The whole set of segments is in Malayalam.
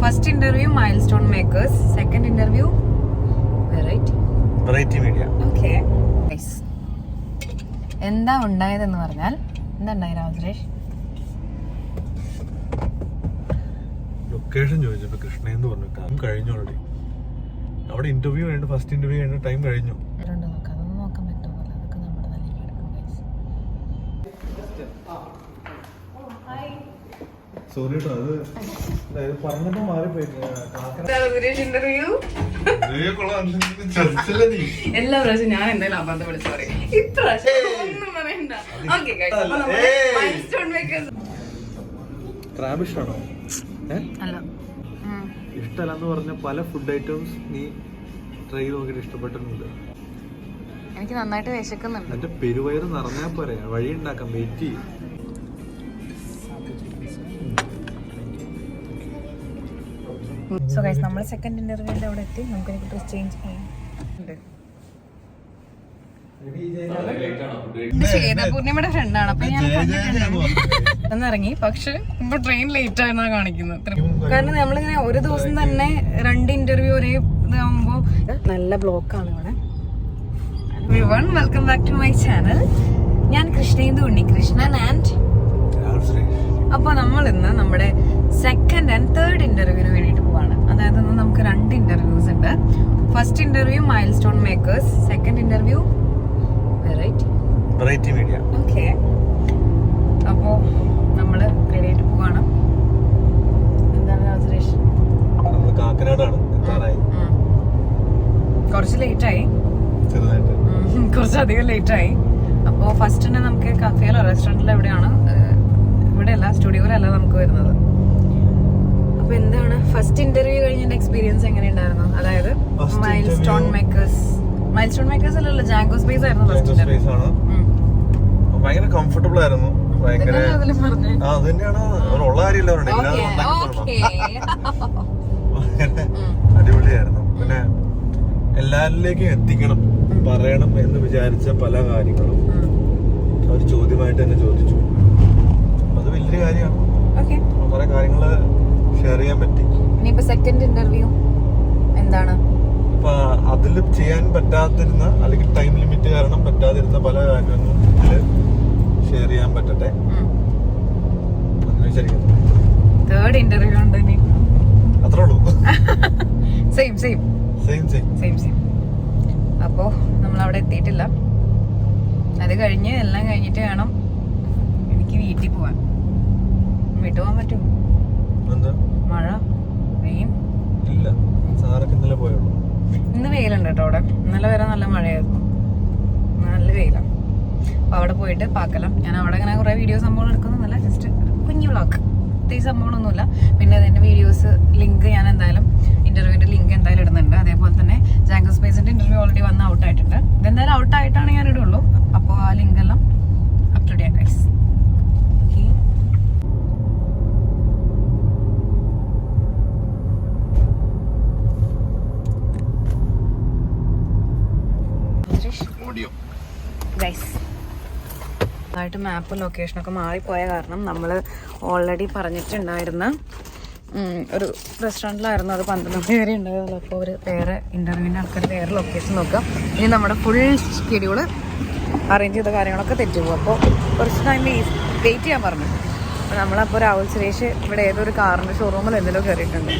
First interview milestone makers second interview variety media okay എന്താ ഉണ്ടായതെന്ന് പറഞ്ഞാൽ എന്താ ഉണ്ടായി സുരേഷ് ലൊക്കേഷൻ ചോദിച്ചപ്പോ കൃഷ്ണയെന്ന് പറഞ്ഞു. ടൈം കഴിഞ്ഞു ഓൾറെഡി അവിടെ ഇന്റർവ്യൂ കഴിഞ്ഞു ഫസ്റ്റ് ഇന്റർവ്യൂ കഴിഞ്ഞ ടൈം കഴിഞ്ഞു രണ്ട് നോക്കാം അതൊന്നും നോക്കാൻ പറ്റുമോ അതൊക്കെ നമ്മുടെ തലയിൽ കിടക്കും guys. സോറി കേട്ടോ അത് പറഞ്ഞപ്പോ മാറിപ്പോയി സുരേഷ് ഇന്റർവ്യൂ എല്ലാ പ്രാവശ്യം ഞാൻ എന്തായാലും അബദ്ധം വിളിച്ചു പറയും. ഇപ്രാവശ്യം ഒന്നും പറയണ്ട. ഓക്കെ ക്രാബ് ഇഷ്ടമാണോ ഏ? അല്ല. ഇഷ്ടമല്ല എന്ന് പറഞ്ഞ പല ഫുഡ് ഐറ്റംസ് നീ ട്രൈ ചെയ്ത് നോക്കിയിട്ട് ഇഷ്ടപ്പെട്ടിട്ടുണ്ട്. എനിക്ക് നന്നായിട്ട് വിശക്കുന്നുണ്ട്. എന്റെ പെരുവയറ് നിറഞ്ഞാ പോരെ. വഴി ഉണ്ടാക്കാം വെയിറ്റ് ചെയ്യും. സോ ഗൈസ് നമ്മൾ സെക്കൻഡ് ഇന്റർവ്യൂവിന്റെ അവിടെ എത്തി. നമുക്ക് ഡ്രസ് ചേഞ്ച് ചെയ്യാം. പൂർണിമയുടെ ഫ്രണ്ടാണ് അപ്പൊ ഞാൻ ഇറങ്ങി പക്ഷെ ഇപ്പൊ ട്രെയിൻ ലേറ്റ് ആയെന്നാ കാണിക്കുന്നത്. കാരണം നമ്മളിങ്ങനെ ഒരു ദിവസം തന്നെ രണ്ട് ഇന്റർവ്യൂ ഒരേ ഇതാകുമ്പോ നല്ല ബ്ലോക്കാണ് ഇവിടെ. One welcome back to my channel ഞാൻ കൃഷ്ണേന്ദു ഉണ്ണി കൃഷ്ണൻ ആൻഡ് അപ്പൊ നമ്മൾ ഇന്ന് നമ്മുടെ സെക്കൻഡ് ആൻഡ് തേർഡ് ഇന്റർവ്യൂവിന് വേണ്ടിയിട്ട് അതായത് ഇന്ന് നമുക്ക് രണ്ട് ഇന്റർവ്യൂസ് ഉണ്ട്. First interview milestone makers second interview variety media okay അപ്പോ നമ്മൾ റെഡി ആയിട്ട് പോവാണ്. എന്താണ് observation? നമ്മൾ കാക്കനാടാണ്. എത്താറായി. കുറച്ച് ലേറ്റ് ആയി. ചെറുതായിട്ട്. കുറച്ചധികം ലേറ്റ് ആയി. അപ്പോൾ ഫസ്റ്റ് തന്നെ നമുക്ക് കഫേയിലോ റെസ്റ്റോറന്റിലോ എവിടെയാണ്? ഇവിടെയല്ല സ്റ്റുഡിയോയിലല്ല നമുക്ക് വരുന്നത്. അപ്പൊ എന്താണ്? ഫസ്റ്റ് ഇന്റർവ്യൂ കഴിഞ്ഞ എക്സ്പീരിയൻസ് എങ്ങനെ ഉണ്ടായിരുന്നു അതായത് milestone makers milestone makers അല്ലല്ലോ ജാങ്കോ സ്പേസ് ആയിരുന്നു ഫസ്റ്റ് സ്പേസ് ആണ്. ഭയങ്കര കംഫർട്ടബിൾ ആയിരുന്നു. ഭയങ്കര അത് തന്നെയാണ് ഉള്ള കാര്യമില്ല അടിപൊളിയായിരുന്നു. പിന്നെ എല്ലാവരിലേക്കും എത്തിക്കണം പറയണം എന്ന് വിചാരിച്ച പല കാര്യങ്ങളും അവർ ചോദ്യമായിട്ട് തന്നെ ചോദിച്ചു. അത് വലിയൊരു കാര്യമാണ്. കുറെ കാര്യങ്ങൾ ഷെയർ ചെയ്യാൻ പറ്റി. ഇനിയിപ്പോ സെക്കൻഡ് ഇന്റർവ്യൂ എന്താണ്? അതിൽ ചെയ്യാൻ പറ്റാതിരുന്ന അല്ലെങ്കിൽ ടൈം ലിമിറ്റ് കാരണം പറ്റാതിരുന്ന പല കാര്യങ്ങളും ഇതിൽ ഷെയർ ചെയ്യാൻ പറ്റട്ടെ. തേർഡ് ഇന്റർവ്യൂ ഉണ്ട് ഇനി. അത്രേ ഉള്ളൂ. Same same same same same same അപ്പോ നമ്മൾ അവിടെ എത്തിയിട്ടില്ല. അത് കഴിഞ്ഞ് എല്ലാം കഴിഞ്ഞിട്ട് വേണം എനിക്ക് വീട്ടിൽ പോവാൻ. വീട്ടിൽ പോകാൻ പറ്റുമോ? മഴ? വെയിൻ? ഇല്ല. സാറൊക്കെ ഇന്നലെ പോയുള്ളൂ. ഇന്ന് വെയിലുണ്ട് കേട്ടോ അവിടെ. ഇന്നലെ വരെ നല്ല മഴയായിരുന്നു. നല്ല വെയിലാണ് അപ്പോൾ അവിടെ പോയിട്ട് പാക്കലം. ഞാൻ അവിടെ ഇങ്ങനെ കുറേ വീഡിയോ സംഭവങ്ങൾ എടുക്കുന്നതല്ല ജസ്റ്റ് കുഞ്ഞു വ്ളോഗ് പ്രത്യേകിച്ച് സംഭവങ്ങളൊന്നുമില്ല. പിന്നെ അതിന്റെ വീഡിയോസ് ലിങ്ക് ഞാൻ എന്തായാലും ഇന്റർവ്യൂവിന്റെ ലിങ്ക് എന്തായാലും ഇടുന്നുണ്ട്. അതേപോലെ തന്നെ ജാങ്കോ സ്പേസിന്റെ ഇന്റർവ്യൂ ഓൾറെഡി വന്ന് ഔട്ട് ആയിട്ടുണ്ട്. ഇതെന്തായാലും ഔട്ട് ആയിട്ടാണ് ഞാൻ ഇടുള്ളൂ. അപ്പോൾ ആ ലിങ്ക് എല്ലാം അപ് ടു ഡേ ഗൈസ് ആയിട്ട് മാപ്പും ലൊക്കേഷനൊക്കെ മാറിപ്പോയ കാരണം നമ്മൾ ഓൾറെഡി പറഞ്ഞിട്ടുണ്ടായിരുന്ന ഒരു റെസ്റ്റോറന്റിലായിരുന്നു അത് പന്ത്രണ്ട് മണി വരെ ഉണ്ടായിരുന്നുള്ളൂ. അപ്പോൾ ഒരു വേറെ ഇന്റർവ്യൂവിന്റെ ആൾക്കാർ വേറെ ലൊക്കേഷൻ നോക്കാം ഇനി നമ്മുടെ ഫുൾ ഷെഡ്യൂൾ അറേഞ്ച് ചെയ്ത കാര്യങ്ങളൊക്കെ തെറ്റുപോകും അപ്പോൾ കുറച്ച് ടൈം വെയിറ്റ് ചെയ്യാൻ പറഞ്ഞു. അപ്പോൾ നമ്മളപ്പോൾ രാഹുൽ സുരേഷ് ഇവിടെ ഏതൊരു കാറിന്റെ ഷോറൂമിൽ എന്തെങ്കിലും കയറിയിട്ടുണ്ട്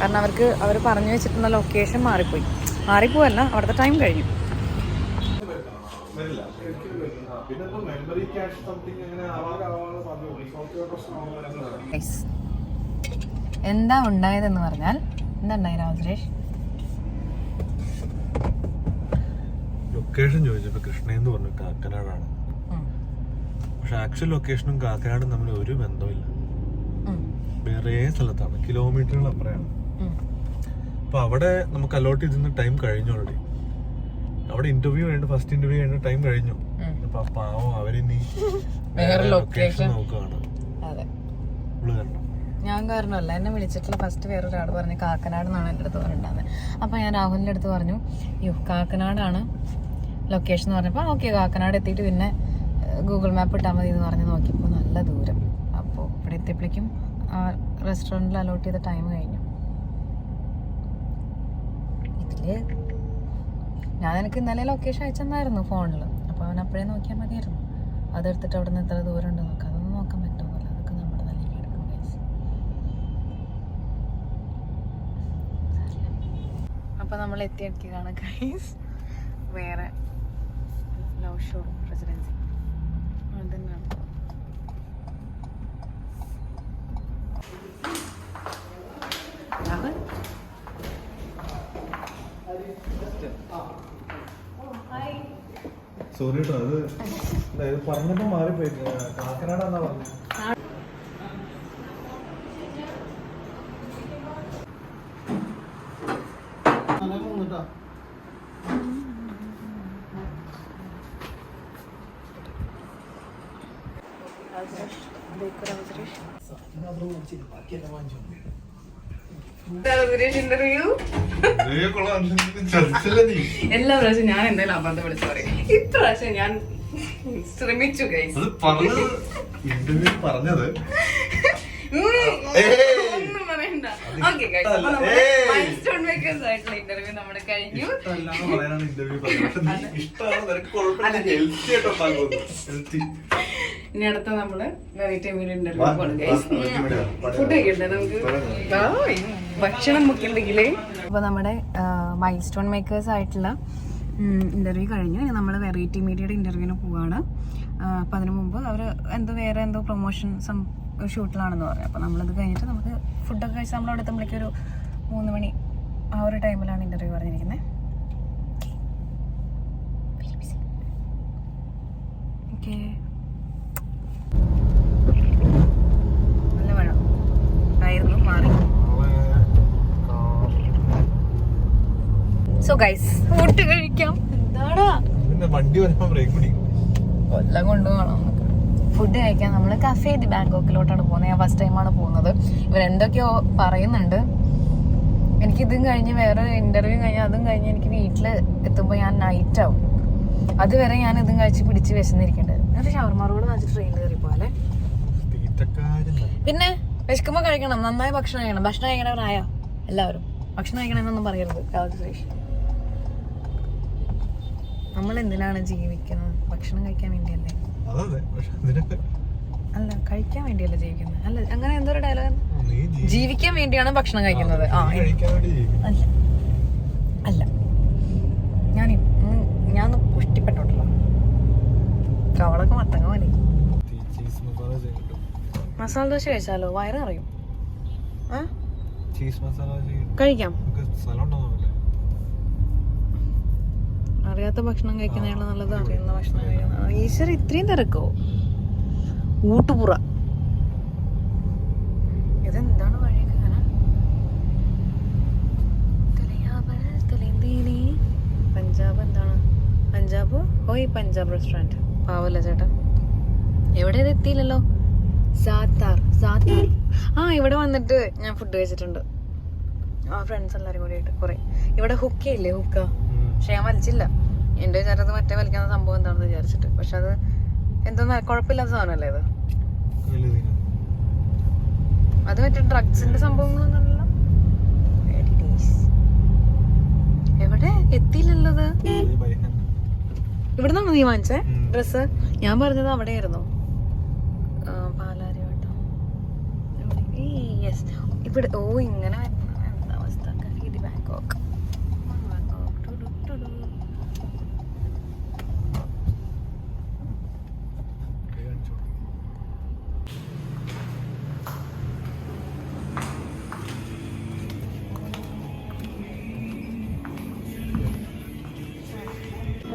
കാരണം അവർക്ക് അവർ പറഞ്ഞു വെച്ചിട്ടുള്ള ലൊക്കേഷൻ മാറിപ്പോയി. മാറിപ്പോവല്ല അവിടുത്തെ ടൈം കഴിഞ്ഞു. വരില്ല. പിന്നെ മെമ്മറി ക്യാഷ് സംതിങ് അങ്ങനെ Guys, എന്താ ഉണ്ടായതെന്ന് പറഞ്ഞാൽ എന്താ ഉണ്ടായി രാജേഷ്? ലൊക്കേഷൻ ചോദിച്ചപ്പോ കൃഷ്ണയെന്ന് പറഞ്ഞു കാക്കനാടാണ്. പക്ഷെ ആക്ച്വൽ ലൊക്കേഷനും കാക്കനാടും തമ്മിൽ ഒരു ബന്ധമില്ല. വേറെ സ്ഥലത്താണ്. കിലോമീറ്ററുകൾ അപ്പുറയാണ്. അപ്പൊ അവിടെ നമുക്ക് അലോട്ട് ചെയ്തിരുന്ന ടൈം കഴിഞ്ഞു ഓൾറെഡി അവിടെ ഇന്റർവ്യൂ കഴിഞ്ഞു ഫസ്റ്റ് ഇന്റർവ്യൂ കഴിഞ്ഞ. ടൈം കഴിഞ്ഞു. അപ്പൊ പാവം അവരിനി വേറെ ലൊക്കേഷൻ. നോക്കുകയാണ്. ഞാൻ കാരണമല്ല എന്നെ വിളിച്ചിട്ടുള്ള ഫസ്റ്റ് വേറൊരാൾ പറഞ്ഞു കാക്കനാട് എന്നാണ് എന്റെ അടുത്ത് പറഞ്ഞിട്ടുണ്ടായിരുന്നത് അപ്പോൾ ഞാൻ രാഹുലിന്റെ അടുത്ത് പറഞ്ഞു യോ കാക്കനാടാണ് ലൊക്കേഷൻ എന്ന് പറഞ്ഞപ്പോൾ ഓക്കെ കാക്കനാട് എത്തിയിട്ട് പിന്നെ ഗൂഗിൾ മാപ്പ് ഇട്ടാൽ മതി എന്ന് പറഞ്ഞ് നോക്കിയപ്പോൾ നല്ല ദൂരം. അപ്പോൾ ഇവിടെ എത്തിയപ്പോഴേക്കും ആ റെസ്റ്റോറന്റിൽ അലോട്ട് ചെയ്ത ടൈം കഴിഞ്ഞു. ഇതിൽ ഞാൻ എനിക്ക് ഇന്നലെ ലൊക്കേഷൻ അയച്ചെന്നായിരുന്നു ഫോണിൽ അപ്പോൾ അവൻ അപ്പോഴേ നോക്കിയാൽ മതിയായിരുന്നു. അതെടുത്തിട്ട് അവിടെ നിന്ന് എത്ര ദൂരം ഉണ്ട് നോക്കാം. അതൊന്നും നോക്കാൻ പറ്റുമല്ലോ അതൊക്കെ നമ്മുടെ നല്ല എടുക്കും അപ്പോൾ നമ്മൾ എത്തിയടിക്കുകയാണ് ഗൈസ് വേറെ ലവ് ഷോ റെസിഡൻസി അതന്നെയാണ് രാഹുൽ സോറി കേട്ടോ അത് ഇത് പറഞ്ഞപ്പോ മാറിപ്പോയി. കാക്കനാടാന്നാ പറഞ്ഞത് ഇന്റർവ്യൂ ഇതേ കൊള്ളാം. എല്ലാ പ്രാവശ്യം ഞാൻ എന്തായാലും അബദ്ധം വിളിച്ചു പറയും. ഇപ്രാവശ്യം ഞാൻ ശ്രമിച്ചു പറഞ്ഞത് ഒന്നും പറയണ്ട. ഓക്കെ ആയിട്ടുള്ള ഇന്റർവ്യൂ നമ്മുടെ കഴിഞ്ഞു. ഇഷ്ടമാണ് നിനക്ക് കുഴപ്പമില്ല. ഹെൽത്തി ആയിട്ട് ഹെൽത്തി ഇനി അടുത്ത നമ്മൾ വെറൈറ്റി മീൻ. ഫുഡ് കഴിക്കണ്ടേ നമുക്ക്? ഭക്ഷണം മുക്കിണ്ടെങ്കിലേ അപ്പൊ നമ്മുടെ മൈൽ സ്റ്റോൺ മേക്കേഴ്സ് ആയിട്ടുള്ള ഇന്റർവ്യൂ കഴിഞ്ഞു. ഇനി നമ്മൾ വെറൈറ്റി മീഡിയയുടെ ഇന്റർവ്യൂവിന് പോവാണ്. അപ്പം അതിനു മുമ്പ് അവർ എന്തോ വേറെ എന്തോ പ്രൊമോഷൻ സം ഷൂട്ടിലാണെന്ന് പറഞ്ഞു. അപ്പൊ നമ്മളത് കഴിഞ്ഞിട്ട് നമുക്ക് ഫുഡൊക്കെ കഴിച്ച് നമ്മൾ അവിടെ എത്തുമ്പോഴേക്കും ഒരു മൂന്ന് മണി ആ ഒരു ടൈമിലാണ് ഇന്റർവ്യൂ പറഞ്ഞിരിക്കുന്നത് ഓക്കെ നല്ല മഴ ആയിരുന്നു മാറി സോ ഗൈസ് ഫുഡ് കഴിക്കാം. എന്താടാ? വണ്ടി കൊല്ലം കൊണ്ടുപോകണം. ഫുഡ് കഴിക്കാൻ നമ്മൾ കഫേ ദി ബാങ്കോക്കിലോട്ടാണ് പോകുന്നത്. ഞാൻ ഫസ്റ്റ് ടൈമാണ് പോകുന്നത്. ഇവരെന്തൊക്കെയോ പറയുന്നുണ്ട്. എനിക്ക് ഇതും കഴിഞ്ഞ് വേറെ ഇന്റർവ്യൂ കഴിഞ്ഞ് അതും കഴിഞ്ഞ് എനിക്ക് വീട്ടിൽ എത്തുമ്പോൾ ഞാൻ നൈറ്റ് ആവും. അതുവരെ ഞാൻ ഇതും കഴിച്ച് പിടിച്ച് വിശന്നിരിക്കേണ്ടത് എന്നിട്ട് ഷവർമാർ കൂടെ വാങ്ങിച്ച് ട്രെയിൻ കയറി പോലെ പിന്നെ വിശക്കുമ്പോൾ കഴിക്കണം. നന്നായി ഭക്ഷണം കഴിക്കണം. ഭക്ഷണം കഴിക്കണവരായ? എല്ലാവരും. ഭക്ഷണം കഴിക്കണം കഴിക്കണമെന്നൊന്നും പറയരുത്. കാൽക്കുലേഷൻ നമ്മൾ എന്തിനാണ് ജീവിക്കുന്നത്? ഭക്ഷണം കഴിക്കാൻ വേണ്ടിയല്ലേ? അല്ല കഴിക്കാൻ വേണ്ടിയല്ല ജീവിക്കുന്നത്? അല്ല അങ്ങനെ എന്തോ ഒരു ഡയലോഗ് ജീവിക്കാൻ വേണ്ടിയാണ് ഭക്ഷണം കഴിക്കുന്നത്. ആ അല്ല. അല്ല. ഞാൻ ഞാൻ പുഷ്ടിപ്പെട്ടോട്ടല്ലോ കവളൊക്കെ മത്തങ്ങ മതി. മസാല ദോശ കഴിച്ചാലോ? വയറ് അറിയും കഴിക്കാം. സ്ഥലം ഉണ്ടോന്നല്ലേ അറിയാത്ത ഭക്ഷണം കഴിക്കുന്നതാണ് നല്ലത് അറിയുന്ന ഭക്ഷണം കഴിക്കുന്നതാണ് ഈശ്വര ഇത്രയും തിരക്കോ? ഊട്ടുപുറ. ഇതെന്താണ് വഴിയൊക്കെ ഇങ്ങനെ. പഞ്ചാബ് എന്താണ്? പഞ്ചാബ്? ഓയ് പഞ്ചാബ് റെസ്റ്റോറന്റ് പാവല്ലേ ചേട്ടാ? എവിടെ ഇത് എത്തിയില്ലല്ലോ? സാത്താർ. സാത്താർ. ആ ഇവിടെ വന്നിട്ട് ഞാൻ ഫുഡ് കഴിച്ചിട്ടുണ്ട്. ആ ഫ്രണ്ട്സ് എല്ലാവരും കൂടിയിട്ട് കുറേ. ഇവിടെ ഹുക്കയില്ലേ ഹുക്ക? പക്ഷെ ഞാൻ വലിച്ചില്ല. എന്റെ വിചാരത്ത് മറ്റേ വലിക്കുന്ന സംഭവം എന്താണെന്ന് വിചാരിച്ചിട്ട്. പക്ഷെ അത് എന്തോന്നാ കുഴപ്പമില്ലാത്ത സാധനമല്ലേ അത്? അത് മറ്റേ ഡ്രഗ്സിന്റെ nice. എവിടെ? എത്തിയില്ലല്ലോ അത് ഇവിടെ നിന്നാണ് നീ വാങ്ങിച്ചേ ഡ്രസ് ഡ്രസ്സ്? ഞാൻ പറഞ്ഞത് അവിടെയായിരുന്നു. ആയിരുന്നു പാലാരിവട്ടം. യെസ് ഇവിടെ ഓ ഇങ്ങനെ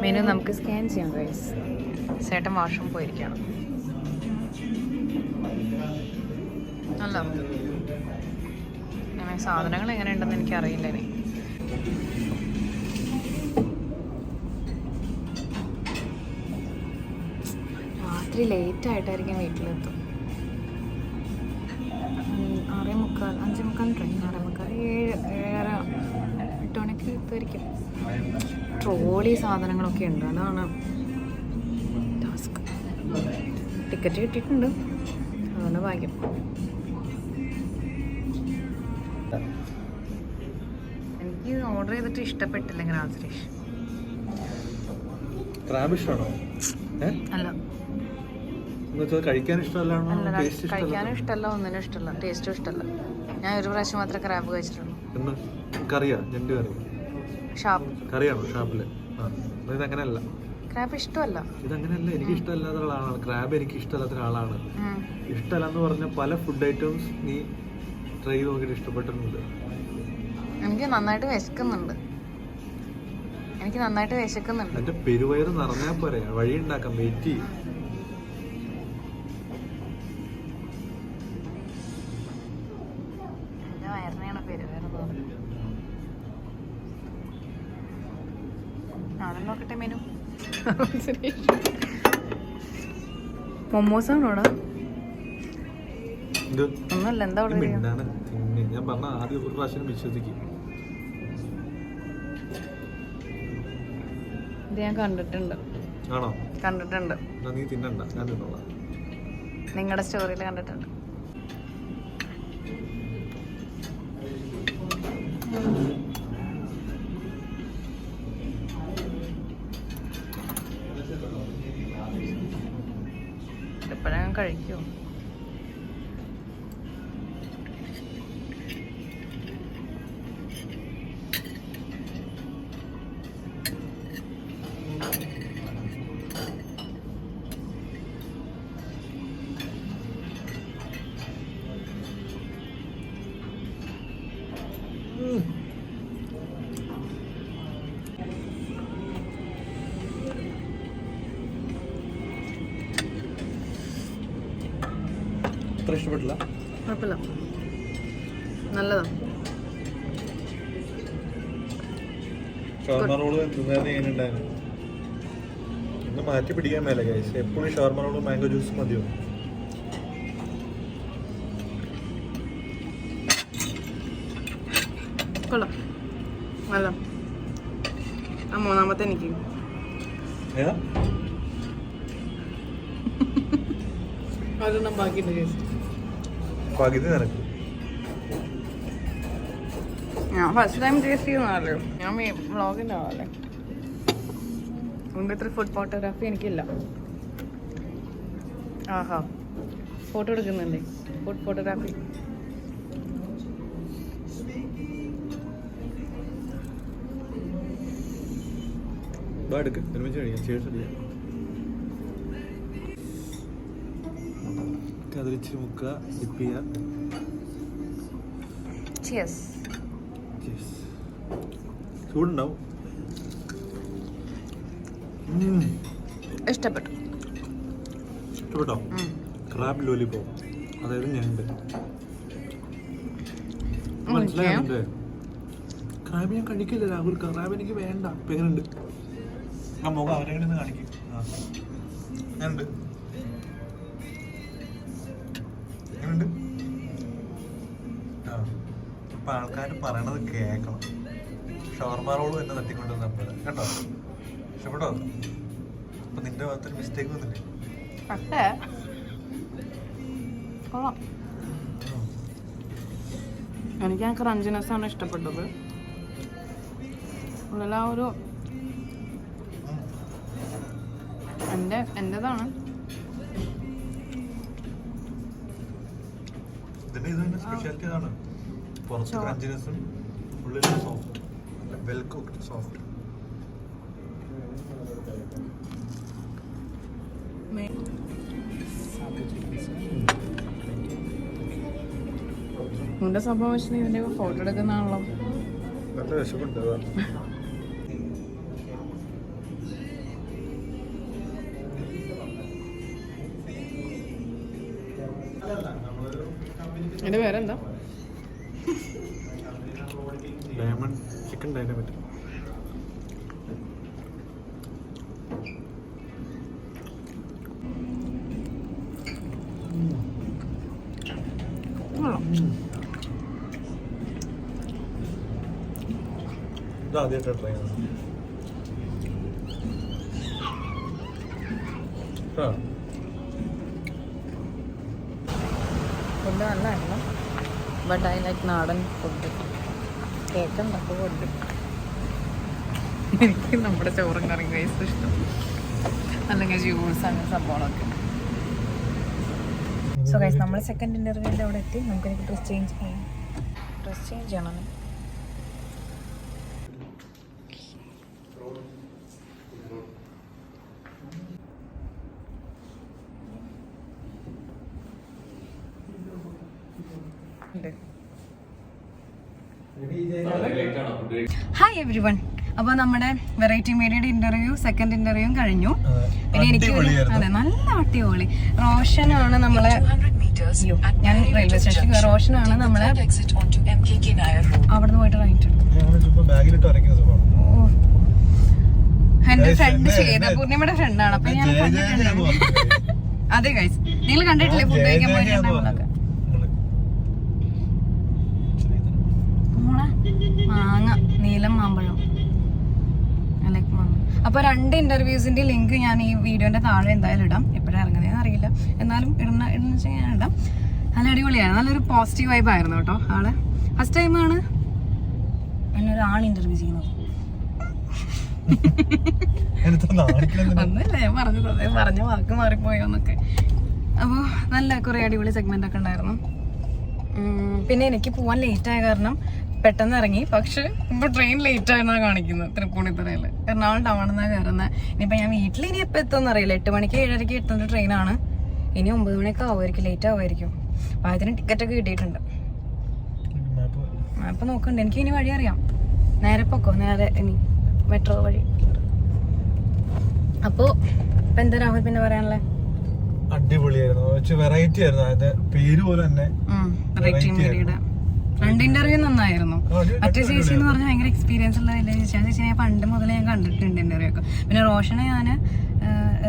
മെനു നമുക്ക് സ്കാൻ ചെയ്യാം ഗൈസ് ചേട്ടൻ വാഷ്റൂം പോയിരിക്കണം അല്ല. അങ്ങനെ സാധനങ്ങൾ എങ്ങനെയുണ്ടെന്ന് എനിക്ക് അറിയില്ല ഇനി. രാത്രി ലേറ്റ് ആയിട്ടായിരിക്കും വീട്ടിലെത്തും. ആറേ മുക്കാൽ അഞ്ചേ മുക്കാൽ ട്രെയിൻ ആറേ മുക്കാൽ ഏഴ് ഏഴര എട്ട് മണിക്ക് എത്തുമായിരിക്കും. ട്രോളി സാധനങ്ങളൊക്കെ ഉണ്ട്. അതാണ് ടാസ്ക് ടിക്കറ്റ് കിട്ടിയിട്ടുണ്ട്. അതാണ് ഭാഗ്യം. എനിക്ക് ഓർഡർ ചെയ്തിട്ട് ഇഷ്ടപ്പെട്ടില്ല ഗ്രാസ് ഫിഷ് ക്രാബ് ഇഷ്ടമാണോ? അല്ല. കഴിക്കാൻ ഇഷ്ടമല്ല ഒന്നിനും ഇഷ്ടമല്ല. ടേസ്റ്റും ഇഷ്ടമല്ല. ഞാൻ ഒരു പ്രാവശ്യം മാത്രമേ ക്രാബ് കഴിച്ചിട്ടുള്ളൂ. കറിയാ ഞണ്ട് കറി ഷാപ്പ്. കറിയാണോ ഷാപ്പിൽ? ഇത് അങ്ങനെയല്ല ക്രാബ് ഇഷ്ടമല്ല. ഇതങ്ങനെയല്ല എനിക്ക് ഇഷ്ടമല്ലാത്ത ഒരാളാണ് ക്രാബ് എനിക്ക് ഇഷ്ടമല്ലാത്ത ഒരാളാണ്. ഇഷ്ടമല്ല എന്ന് പറഞ്ഞ പല ഫുഡ് ഐറ്റംസ് നീ ട്രൈ ചെയ്ത് നോക്കിയിട്ട് ഇഷ്ടപ്പെട്ടിട്ടുണ്ട്. എനിക്ക് നന്നായിട്ട് വിശക്കുന്നുണ്ട്. എനിക്ക് നന്നായിട്ട് വിശക്കുന്നുണ്ട്. എന്റെ പെരുവയറ് നിറഞ്ഞാൽ പോരെ. വഴി ഉണ്ടാക്കാം വെയിറ്റ് ചെയ്യും. മൊമോസ് ആണോടാ ഒന്നല്ല എന്താ ഓർഡർ. ഞാൻ പറഞ്ഞ ആദ്യം ഒരു പ്രാവശ്യം വിശ്വസിക്കും. ഇത് ഞാൻ കണ്ടിട്ടുണ്ട്. ആണോ? കണ്ടിട്ടുണ്ട്. നീ തിന്നണ്ട ഞാൻ തിന്നോളാം. നിങ്ങളുടെ സ്റ്റോറിയിൽ കണ്ടിട്ടുണ്ട്. എപ്പോഴാണ് അത്ര ഇഷ്ടപ്പെട്ടില്ല. കുഴപ്പമില്ല. നല്ലതാണ് ഷവർമ റോൾ തിന്നേരം എങ്ങനെയുണ്ടായിരുന്നു ഇന്ന് മാറ്റി പിടിക്കാൻ മേലെ ഗൈസ് എപ്പോഴും ഷവർമ റോൾ മാംഗോ ജ്യൂസ് മതിയോ? കൊള്ളാം. നല്ല. ആ മൂന്നാമത്തെ എനിക്ക്. ബാക്കി ബാക്കിയുണ്ട് കേസ് പകുതി നിനക്ക് ഞാൻ ഫസ്റ്റ് ടൈം ടേസ്റ്റ് ചെയ്യുന്നതല്ലോ? ഞാൻ വ്ളോഗിന്റെ ആവല്ലേ അതുകൊണ്ട് ഇത്ര ഫുഡ് ഫോട്ടോഗ്രാഫി എനിക്കില്ല. ആഹാ. ഫോട്ടോ എടുക്കുന്നുണ്ടേ. ഫുഡ് ഫോട്ടോഗ്രാഫി എടുക്ക്. ഒരുമിച്ച് കഴിക്കാം. ചേർസ് അതിലിച്ചിരി മുക്കുക ഡിപ്പ് ചെയ്യുക. ചൂടുണ്ടാവും. ഇഷ്ടപ്പെട്ടു. ഇഷ്ടപ്പെട്ടോ? ക്രാബ് ലോലിപോപ്പ് അതായത് ഞണ്ട്. മനസ്സിലായുണ്ട് ക്രാബ് ഞാൻ കഴിക്കില്ല രാഹുൽ. ക്രാബ് എനിക്ക് വേണ്ട. പേരുണ്ട് ആ മുഖം അവരെങ്ങനെ കാണിക്കും. ആ. എങ്ങനെയുണ്ട് എങ്ങനെയുണ്ട് ആ ഇപ്പൊ ആൾക്കാർ പറയണത് കേൾക്കണം. ഷവർമ റോളും എന്നെ തട്ടിക്കൊണ്ട് നമ്മൾ കേട്ടോ? ഇഷ്ടപ്പെട്ടോ? അപ്പൊ നിന്റെ ഭാഗത്തൊരു മിസ്റ്റേക്ക് വന്നില്ലേ? പക്ഷേ എനിക്ക് ആ ക്രഞ്ചിനെസ് ആണ് ഇഷ്ടപ്പെട്ടത്. ഉള്ളിൽ ആ ഒരു എന്റെ എന്റെതാണ് ഇതിന്റെ ഇത് തന്നെ സ്പെഷ്യാലിറ്റി അതാണ് പുറത്ത്. ക്രഞ്ചിനെസ്സും ഉള്ളിൽ സോഫ്റ്റ് വെൽ കുക്ക്ഡ് സോഫ്റ്റ് നിന്റെ സംഭവം ഇതിന്റെ ഫോട്ടോ എടുക്കുന്നതാണല്ലോ. നല്ല വിശപ്പുണ്ട് ഡയമണ്ട് ചിക്കൻ ഡൈനമിറ്റ് കൊള്ളാം. ഇത് ആദ്യമായിട്ട് ട്രൈ ചെയ്യുന്നത്. ആ ഫുഡ് നല്ലതായിരുന്നു ബട്ട് ഐ ലൈക്ക് നാടൻ ഫുഡ് കേക്ക് ഉണ്ടാക്കുക ഫുഡ് എനിക്ക് നമ്മുടെ ചോറും കറിയും കൈസ് ഇഷ്ടം. അല്ലെങ്കിൽ ജ്യൂസ് അങ്ങനെ സംഭവങ്ങളൊക്കെ. സോ ഗൈസ് നമ്മൾ സെക്കൻഡ് ഇന്റർവ്യൂവിന്റെ അവിടെ എത്തി. നമുക്ക് എനിക്ക് ഡ്രസ് ചേഞ്ച് ചെയ്യാം. ഡ്രസ് ചേഞ്ച് ചെയ്യണം ഉണ്ട് ഹായ് എവ്രി വൺ അപ്പൊ നമ്മുടെ വെറൈറ്റി മീഡിയയുടെ ഇന്റർവ്യൂ സെക്കൻഡ് ഇന്റർവ്യൂ കഴിഞ്ഞു. പിന്നെ എനിക്ക് അതെ നല്ല അടിപൊളി. റോഷനാണ് നമ്മളെ ഞാൻ റെയിൽവേ സ്റ്റേഷൻ റോഷനാണ് നമ്മളെ അവിടുന്ന് പോയിട്ട് റൈറ്റ് എന്റെ ഫ്രണ്ട് ചെയ്ത പൂർണിമയുടെ പൂർണിമയുടെ ഫ്രണ്ടാണ് അപ്പൊ ഞാൻ അതെ ഗൈസ് നിങ്ങൾ കണ്ടിട്ടില്ലേ ഫുഡ് കഴിക്കാൻ പോയിട്ടുണ്ടാവുന്നതൊക്കെ മോളെ മാങ്ങ. നീലം മാമ്പഴം. അപ്പോൾ അപ്പൊ രണ്ട് ഇന്റർവ്യൂസിന്റെ ലിങ്ക് ഞാൻ ഈ വീഡിയോന്റെ താഴെ എന്തായാലും ഇടാം. എപ്പോഴാണ് ഇറങ്ങുന്നതെന്ന് അറിയില്ല. എന്നാലും ഇടുന്ന ഇടുന്ന വെച്ചാൽ ഞാൻ ഇടാം. നല്ല അടിപൊളിയാണ്. നല്ലൊരു പോസിറ്റീവ് വൈബ് ആയിരുന്നു കേട്ടോ ആൾ. ഫസ്റ്റ് ടൈമാണ് എന്നെ ഒരാൾ ഇന്റർവ്യൂ ചെയ്യുന്നത്. ഞാൻ പറഞ്ഞു അതെ പറഞ്ഞ വാക്ക് മാറിപ്പോയോന്നൊക്കെ അപ്പോൾ നല്ല കുറേ അടിപൊളി സെഗ്മെന്റ് ഒക്കെ ഉണ്ടായിരുന്നു. പിന്നെ എനിക്ക് പോകാൻ ലേറ്റ് ആയ കാരണം പെട്ടെന്ന് ഇറങ്ങി പക്ഷെ ഇപ്പൊ ട്രെയിൻ ലേറ്റ് ആയിരുന്നാ കാണിക്കുന്നത് തൃപ്പൂണിത്തുറയിൽ. എറണാകുളം ടൗണിൽ നിന്നാണ് കയറുന്നത് ഇനിയിപ്പോ ഞാൻ വീട്ടിൽ ഇനി എപ്പോ എത്തുമെന്ന് അറിയില്ല. എട്ട് മണിക്ക് ഏഴരയ്ക്ക് എത്തുന്ന ട്രെയിനാണ് ഇനി ഒമ്പത് മണിയൊക്കെ ആവുമായിരിക്കും. ലേറ്റ് ആവുമായിരിക്കും. അപ്പൊ അതിന് ടിക്കറ്റ് ഒക്കെ കിട്ടിയിട്ടുണ്ട്. മാപ്പ് നോക്കണ്ട്. എനിക്ക് ഇനി വഴി അറിയാം. നേരെ പൊക്കോ? നേരെ ഇനി മെട്രോ വഴി. അപ്പോ ഇപ്പൊ എന്താ രാഹുൽ പിന്നെ പറയാനുള്ളത് അടിപൊളിയായിരുന്നു. വെറൈറ്റി ആയിരുന്നു. അതിന്റെ പേര് പോലെ തന്നെ വെറൈറ്റി മീഡിയയുടെ രണ്ട് ഇന്റർവ്യൂ നന്നായിരുന്നു. മറ്റേ ചേച്ചി എന്ന് പറഞ്ഞാൽ ഭയങ്കര എക്സ്പീരിയൻസ് ഉള്ള വലിയ ചേച്ചി ആ ചേച്ചി ഞാൻ പണ്ട് മുതലേ ഞാൻ കണ്ടിട്ടുണ്ട് ഇന്റർവ്യൂ ഒക്കെ. പിന്നെ റോഷനെ ഞാൻ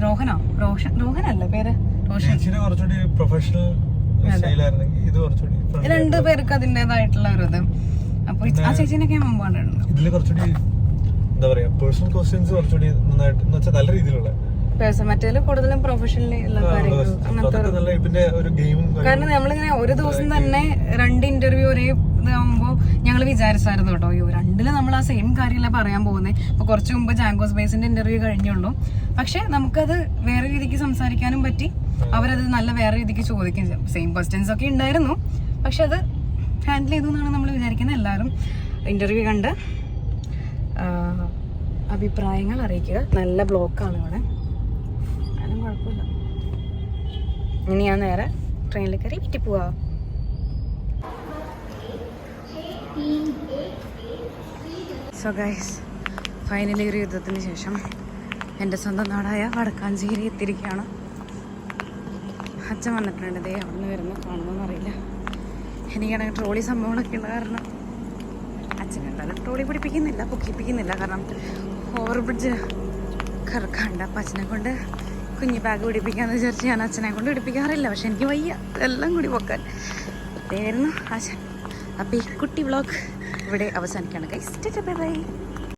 റോഹനോ? റോഷൻ റോഹനല്ല പേര്? റോഷൻ. പ്രൊഫഷണൽ. രണ്ടു പേർക്ക് അതിന്റെതായിട്ടുള്ള ഒരു ഇത്. അപ്പൊ ആ ചേച്ചിനൊക്കെ ഞാൻ മുമ്പ് കണ്ടിട്ടുണ്ട്. കുറച്ചുകൂടി എന്താ പറയാ പേഴ്സണൽ ക്വസ്റ്റ്യൻസ് കുറച്ചുകൂടി നന്നായിട്ട് എന്ന് വെച്ചാൽ നല്ല രീതിയിലുള്ള പേഴ്സൺ കൂടുതലും പ്രൊഫഷണലി ഉള്ള കാര്യങ്ങൾ. അങ്ങനത്തെ കാരണം നമ്മളിങ്ങനെ ഒരു ദിവസം തന്നെ രണ്ട് ഇന്റർവ്യൂ ഒരേ ഇതാകുമ്പോൾ ഞങ്ങൾ വിചാരിച്ചായിരുന്നു കേട്ടോ അയ്യോ രണ്ടിൽ നമ്മൾ ആ സെയിം കാര്യമല്ല പറയാൻ പോകുന്നത് ഇപ്പൊ കുറച്ച് മുമ്പ് ജാങ്കോസ് ബേസിന്റെ ഇന്റർവ്യൂ കഴിഞ്ഞുള്ളൂ. പക്ഷെ നമുക്കത് വേറെ രീതിക്ക് സംസാരിക്കാനും പറ്റി. അവരത് നല്ല വേറെ രീതിക്ക് ചോദിക്കും സെയിം ക്വസ്റ്റ്യൻസ് ഒക്കെ ഉണ്ടായിരുന്നു. പക്ഷെ അത് ഹാൻഡിൽ ചെയ്തു എന്നാണ് നമ്മൾ വിചാരിക്കുന്നത്. എല്ലാവരും ഇന്റർവ്യൂ കണ്ട് അഭിപ്രായങ്ങൾ അറിയിക്കുക. നല്ല ബ്ലോക്കാണ് ഇവിടെ. കുഴപ്പമില്ല. ഇനി ഞാൻ നേരെ ട്രെയിനിൽ കയറി വീട്ടിൽ പോവാ. സോ ഗൈസ് ഫൈനലി ഒരു യുദ്ധത്തിന് ശേഷം എന്റെ സ്വന്തം നാടായ വടക്കാഞ്ചേരി എത്തിയിരിക്കുകയാണ്. അച്ഛൻ വന്നിട്ടുണ്ട്. ദേ അവിടെ നിന്ന് വരുന്ന അറിയില്ല. എനിക്കാണെങ്കിൽ ട്രോളി സംഭവങ്ങളൊക്കെ ഉള്ള കാരണം അച്ഛൻ എന്തായാലും ട്രോളി പിടിപ്പിക്കുന്നില്ല പൊക്കിപ്പിക്കുന്നില്ല. കാരണം ഓവർ ബ്രിഡ്ജ് കറക്കാണ്ട് അപ്പം അച്ഛനെ കൊണ്ട് കുഞ്ഞു ബാഗ് പിടിപ്പിക്കാന്ന് വിചാരിച്ച് ഞാൻ അച്ഛനെ കൊണ്ട് പിടിപ്പിക്കാറില്ല. പക്ഷെ എനിക്ക് വയ്യ. എല്ലാം കൂടി പൊക്കാൻ. ഇതായിരുന്നു അച്ഛൻ അപ്പോൾ ഈ കുട്ടി വ്ളോഗ് ഇവിടെ അവസാനിക്കുകയാണ്. കൈ ബൈ ബൈ